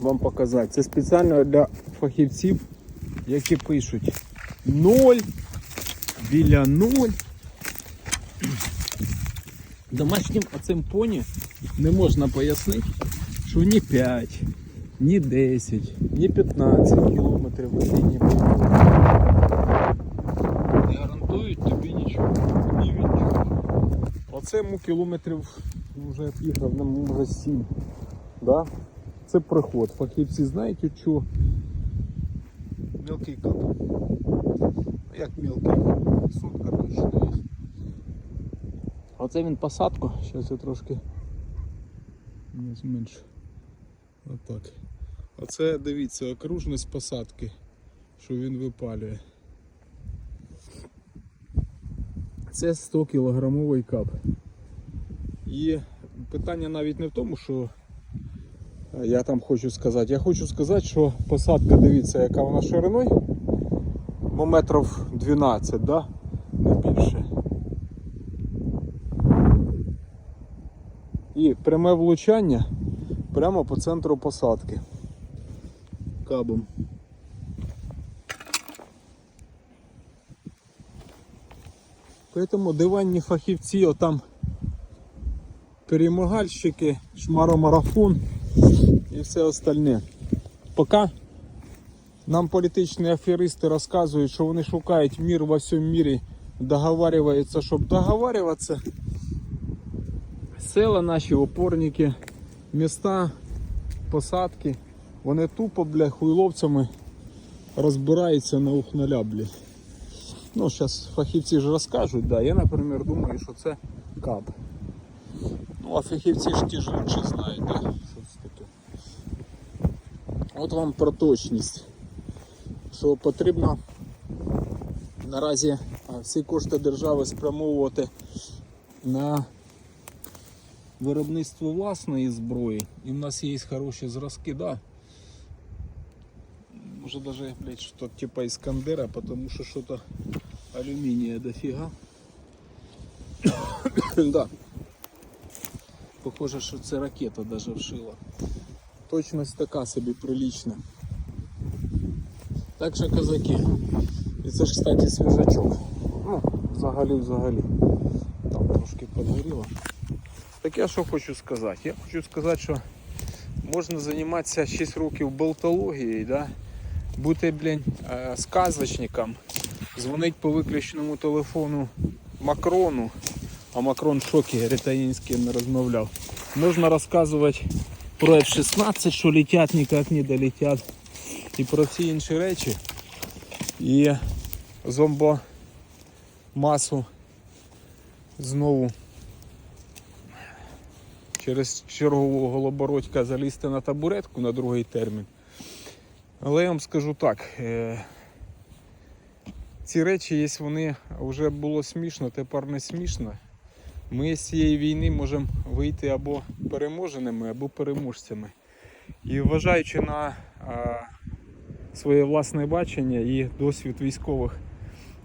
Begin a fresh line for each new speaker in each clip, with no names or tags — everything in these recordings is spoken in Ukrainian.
вам показати. Це спеціально для фахівців, які пишуть 0, біля 0. Домашнім оцим поні не можна пояснити, що ні 5, ні 10, ні 15 кілометрів весінні не гарантують тобі нічого. Ні від чого. Оце йому кілометрів вже їхав, може 7. Да? Це приход. Фахівці знають, що мілкий кап. Як мілкий? Сотка точно є. Оце він посадку. Зараз я трошки не зменшу. Отак. Оце дивіться, окружність посадки, що він випалює. Це 100 кілограмовий кап. І питання навіть не в тому, що я там хочу сказати. Я хочу сказати, що посадка, дивіться, яка вона шириною. Бо метрів 12, да? не більше. І пряме влучання прямо по центру посадки. Кабом. Поэтому диванні фахівці, отам перемагальщики, шмаромарафон все остальне. Поки нам політичні аферисти розказують, що вони шукають мір во всьому мірі, договарюються, щоб договарюватися. Села наші опорники, міста, посадки, вони тупо, бля, хуйловцями розбираються на ухналя, бля. Ну, зараз фахівці ж розкажуть, да. Я, наприклад, думаю, що це кап. Ну, а фахівці ж ті ж лучше знають, да? Що. От вам про точність. Що потрібно наразі всі кошти держави спрямовувати на виробництво власної зброї. І в нас є хороші зразки, да. Може даже, блядь, что типа Искандера, потому что что-то алюминия дофига. да. Похоже, що це ракета даже вшила. Точність така собі прилична. Так що козаки. І це ж, кстати, свіжачок. Ну, взагалі, взагалі. Там трошки подгоріло. Так я що хочу сказати? Я хочу сказати, що можна займатися 6 років болтологією, да? бути блін, е, сказочником, дзвонить по виключеному телефону Макрону, а Макрон в шокі, ким не розмовляв. Можна розказувати про F-16, що летять, ніяк не долетять, і про всі інші речі. І зомбомасу знову через чергового голобородька залізти на табуретку на другий термін. Але я вам скажу так, е, ці речі, якщо вони вже було смішно, тепер не смішно. Ми з цієї війни можемо вийти або переможеними, або переможцями. І вважаючи на своє власне бачення і досвід військових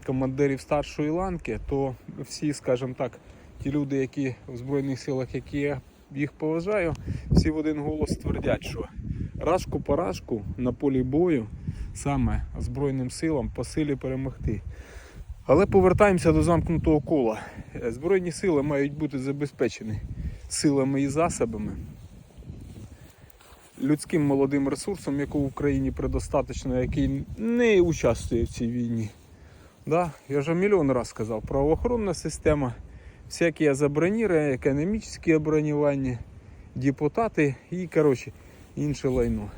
командирів старшої ланки, то всі, скажімо так, ті люди, які в Збройних силах, які я їх поважаю, всі в один голос твердять, що рашку поражку на полі бою саме Збройним силам по силі перемогти. Але повертаємося до замкнутого кола. Е, Збройні сили мають бути забезпечені силами і засобами, людським молодим ресурсом, якого в Україні предостаточно, який не участвує в цій війні. Да? Я вже мільйон разів сказав, правоохоронна система, всякі заброніри, економічні обронювання, депутати і коротше, інше лайно.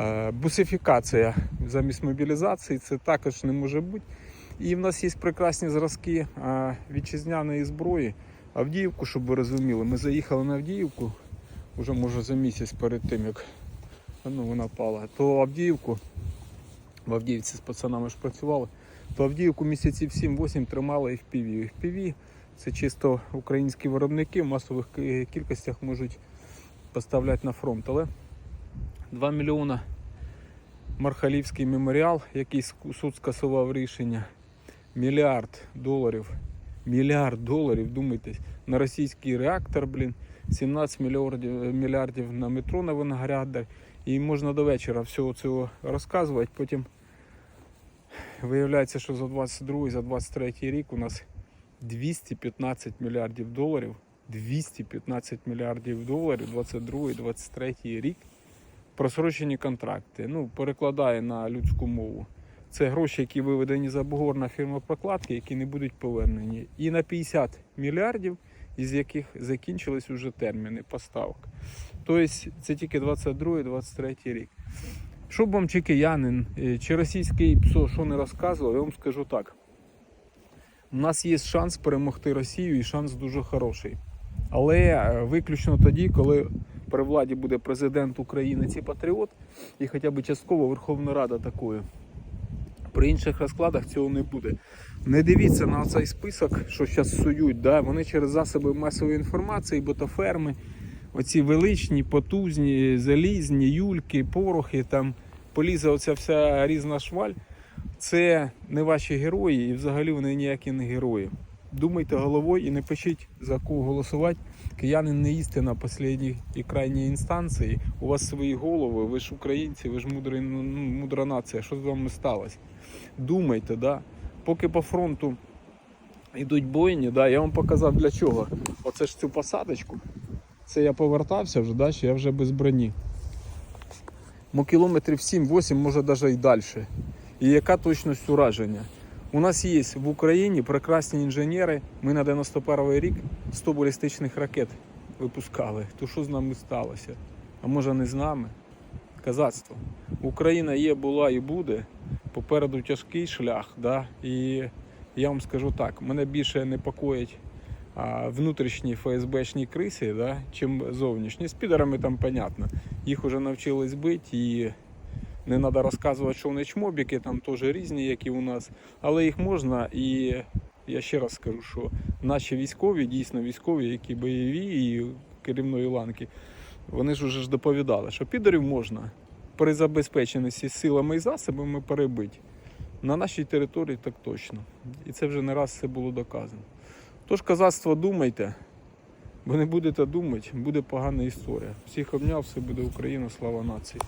Е, Бусифікація замість мобілізації це також не може бути. І в нас є прекрасні зразки вітчизняної зброї. Авдіївку, щоб ви розуміли, ми заїхали на Авдіївку вже може за місяць перед тим, як ну, вона пала. То Авдіївку, в Авдіївці з пацанами ж працювали, то Авдіївку місяців 7-8 тримали FPV. FPV це чисто українські виробники в масових кількостях можуть поставляти на фронт. Але 2 мільйона Мархалівський меморіал, який суд скасував рішення. Мільярд доларів. Мільярд доларів, думайтесь, на російський реактор, блін, 17 мільярдів, мільярдів на метро на виноградар. І можна до вечора всього цього розказувати. Потім виявляється, що за 22 за 23 рік у нас 215 мільярдів доларів. 215 мільярдів доларів 22-23 рік. Просрочені контракти. Ну, перекладає на людську мову. Це гроші, які виведені за бугор на фірмопрокладки, які не будуть повернені. І на 50 мільярдів, із яких закінчились уже терміни поставок. Тобто це тільки 22-23 рік. Що б вам чи киянин, е, чи російський ПСО, що не розказував, я вам скажу так. У нас є шанс перемогти Росію і шанс дуже хороший. Але е, виключно тоді, коли при владі буде президент України і патріот, і хоча б частково Верховна Рада такою. При інших розкладах цього не буде. Не дивіться на цей список, що зараз сують. Да? Вони через засоби масової інформації, ботоферми, оці величні, потужні, залізні, юльки, порохи, там полізе оця вся різна шваль. Це не ваші герої, і взагалі вони ніякі не герої. Думайте головою і не пишіть за кого голосувати. Киянин не їсти на останній і крайній інстанції. У вас свої голови, ви ж українці, ви ж мудрий, ну, мудра нація. Що з вами сталося? Думайте, да? поки по фронту йдуть бойні, да, я вам показав для чого. Оце ж цю посадочку. Це я повертався вже, да, що я вже без броні. Мо кілометрів 7-8, може навіть і далі. І яка точність ураження? У нас є в Україні прекрасні інженери. Ми на 91-й рік 100 балістичних ракет випускали. То що з нами сталося? А може не з нами? Казацтво. Україна є, була і буде. Попереду тяжкий шлях. Да? І я вам скажу так: мене більше непокоїть внутрішні ФСБшні криси, да, чим зовнішні. З підерами там понятно. Їх вже навчились бити і не треба розказувати, що вони чмобіки, там теж різні, як і у нас. Але їх можна і я ще раз скажу, що наші військові, дійсно військові, які бойові і керівної ланки, вони ж вже ж доповідали, що підерів можна при забезпеченості силами і засобами перебити. На нашій території так точно. І це вже не раз все було доказано. Тож, казацтво, думайте, бо не будете думати, буде погана історія. Всіх обняв, все буде Україна, слава нації.